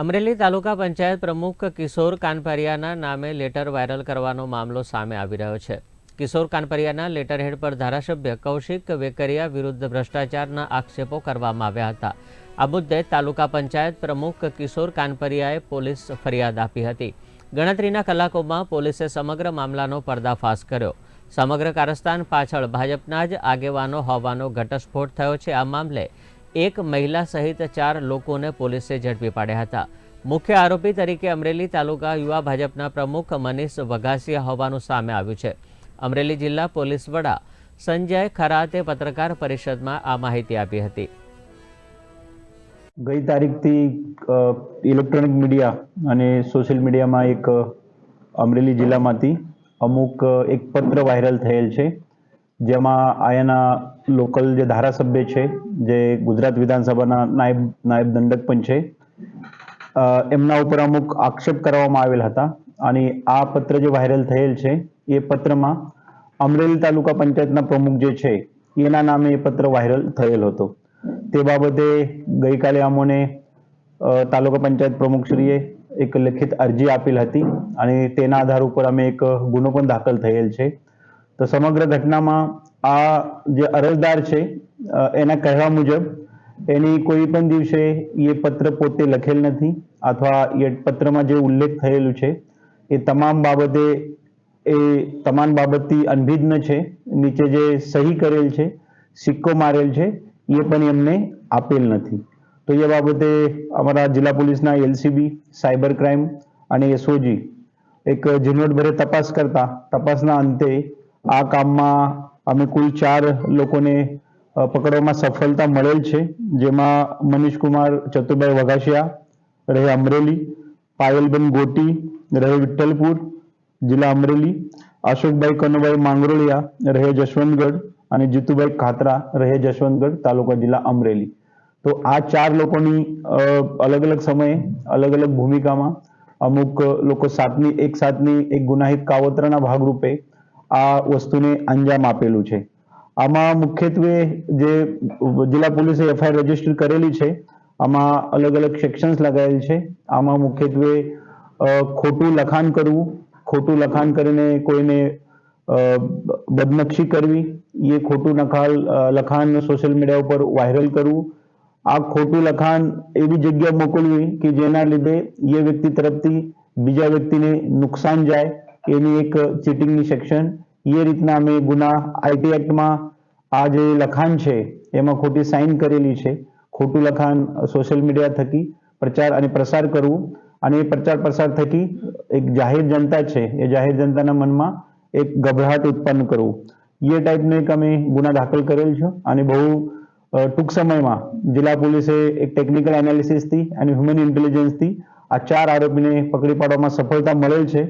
અમરેલી તાલુકા પંચાયત પ્રમુખ કિશોર કાનપરિયાના નામે letter viral કરવાનો મામલો સામે આવી રહ્યો છે. કિશોર કાનપરિયાના લેટર હેડ પર ધારાસભ્ય કૌશિક વેકરિયા વિરુદ્ધ ભ્રષ્ટાચારના આક્ષેપો કરવામાં આવ્યા હતા. આ મુદ્દે તાલુકા પંચાયત પ્રમુખ કિશોર કાનપરિયાએ પોલીસ ફરિયાદ આપી હતી. ગણતરીના કલાકોમાં પોલીસે સમગ્ર મામલાનો પર્દાફાશ કર્યો. સમગ્ર કારસ્તાન પાછળ ભાજપના જ આગેવાનો હોવાનો ઘટસ્ફોટ થયો છે. આ મામલે એક મહિલા સહિત ચાર લોકોને પોલીસે ઝડપી પાડ્યા હતા. મુખ્ય આરોપી તરીકે અમરેલી તાલુકા યુવા ભાજપના પ્રમુખ મનીષ વઘાસિયા હોવાનું સામે આવ્યું છે. અમરેલી જિલ્લા પોલીસ વડા સંજય ખરાતે પત્રકાર પરિષદમાં આ માહિતી આપી હતી. ગઈ તારીખથી ઇલેક્ટ્રોનિક મીડિયા અને સોશિયલ મીડિયામાં એક અમરેલી જિલ્લામાંથી અમુક એક પત્ર વાયરલ થયેલ છે. જેમાં અહીંયાના લોકલ જે ધારાસભ્ય છે, જે ગુજરાત વિધાનસભાના નાયબ નાયબ દંડક પણ છે એમના ઉપર અમુક આક્ષેપ કરવામાં આવેલ હતા અને આ પત્ર જે વાયરલ થયેલ છે, એ પત્રમાં અમરેલી તાલુકા પંચાયતના પ્રમુખ જે છે, એના નામે એ પત્ર વાયરલ થયેલ હતો. તે બાબતે ગઈકાલે અમોને તાલુકા પંચાયત પ્રમુખશ્રીએ એક લેખિત અરજી આપેલ હતી અને તેના આધાર ઉપર અમે એક ગુનો પણ દાખલ થયેલ છે. તો સમગ્ર ઘટનામાં આ જે અરજદાર છે એના કહેવા મુજબ એની કોઈ પણ દિવસે એ પત્ર પોતે લખેલ નથી અથવા એ પત્રમાં જે ઉલ્લેખ થયેલું છે, એ તમામ બાબતે એ તમામ બાબતથી અનભિજ્ઞ છે, નીચે જે સહી કરેલ છે, સિક્કો મારેલ છે, એ પણ એમને આપેલ નથી. તો એ બાબતે અમારા જિલ્લા પોલીસના એલસીબી, સાયબર ક્રાઇમ અને એસઓજી એક ઝીણવટભરે તપાસ કરતા, તપાસના અંતે આ કામમાં અમે કુલ ચાર લોકોને પકડવામાં સફળતા મળેલ છે. જેમાં મનીષ કુમાર, ચતુરભાઈ વઘાસિયા, રહે અમરેલી, પાયલબેન ગોટી, રહે વિઠ્ઠલપુર, જિલ્લા અમરેલી, અશોકભાઈ કનુભાઈ માંગરોળિયા, રહે જશવંતગઢ અને જીતુભાઈ ખાતરા, રહે જશવંતગઢ તાલુકા જિલ્લા અમરેલી. તો આ ચાર લોકોની અલગ અલગ સમયે અલગ અલગ ભૂમિકામાં અમુક લોકો સાતની, એક સાથની એક ગુનાહિત કાવતરાના ભાગરૂપે આ વસ્તુને અંજામ આપેલું છે. આમાં મુખ્યત્વે જે જિલ્લા પોલીસે એફઆઈઆર રજિસ્ટર કરેલી છે, આમાં અલગ અલગ સેક્શન્સ લગાવેલ છે. આમાં મુખ્યત્વે ખોટું લખાણ કરવું, ખોટું લખાણ કરીને કોઈને બદનક્ષી કરવી, એ ખોટું નખાલ લખાણ સોશિયલ મીડિયા ઉપર વાયરલ કરવું. આ ખોટું લખાણ એવી જગ્યા મોકલવી કે જેના લીધે એ વ્યક્તિ તરફથી બીજા વ્યક્તિને નુકસાન જાય એની એક ચીટિંગની સેક્શન એ રીતના અમે ગુના આઈટી એક્ટમાં આ જે લખાણ છે, એમાં ખોટી સાઇન કરેલી છે. ખોટું લખાણ સોશિયલ મીડિયા થકી પ્રચાર અને પ્રસાર કરવું. અને એ પ્રચાર પ્રસાર થકી એક જાહેર જનતા છે, એ જાહેર જનતાના મનમાં એક ગભરાટ ઉત્પન્ન કરવું. એ ટાઈપનો એક અમે ગુના દાખલ કરેલ છે. અને બહુ ટૂંક સમયમાં જિલ્લા પોલીસે એક ટેકનિકલ એનાલિસિસથી અને હ્યુમન ઇન્ટેલિજન્સથી આ ચાર આરોપીને પકડી પાડવામાં સફળતા મળેલ છે.